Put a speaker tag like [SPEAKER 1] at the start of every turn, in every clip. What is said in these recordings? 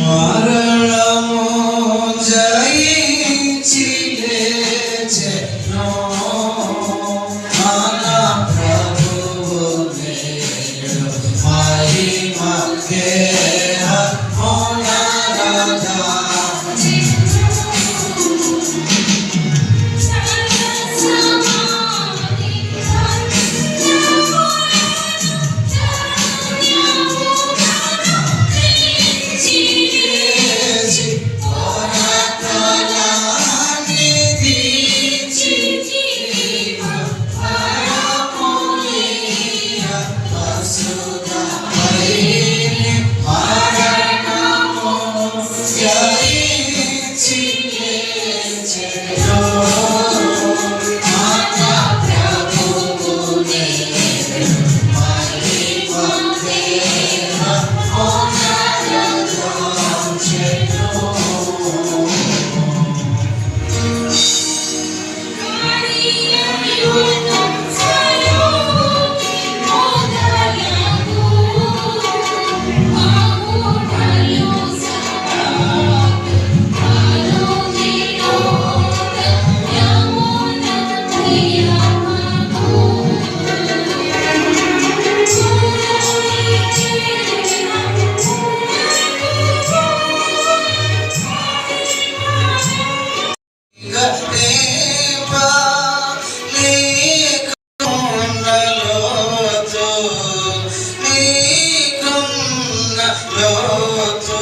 [SPEAKER 1] What Azul.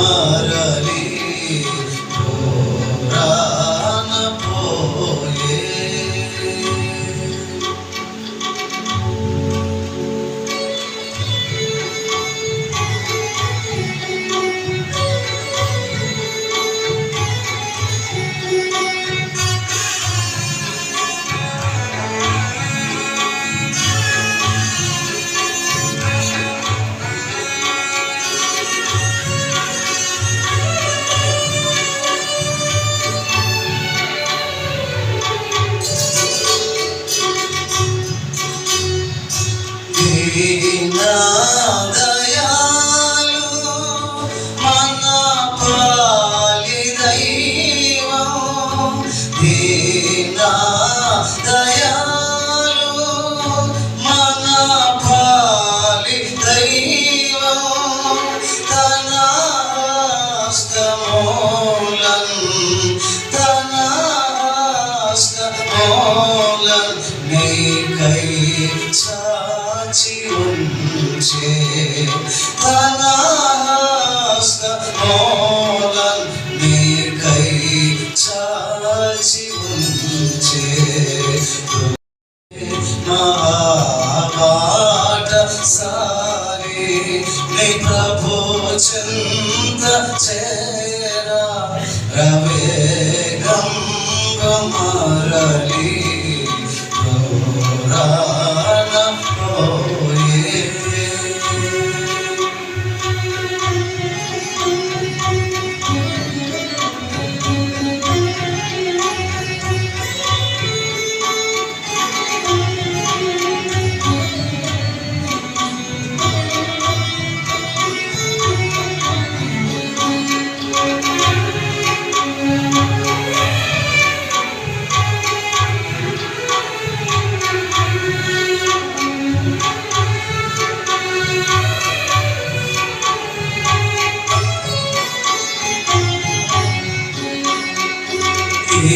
[SPEAKER 1] আমার আলী కోలం నీకై సాచి ఉంచే తన హస్త కోలం నీకై సాచి ఉంచే నా ఆట సారి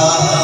[SPEAKER 1] 아.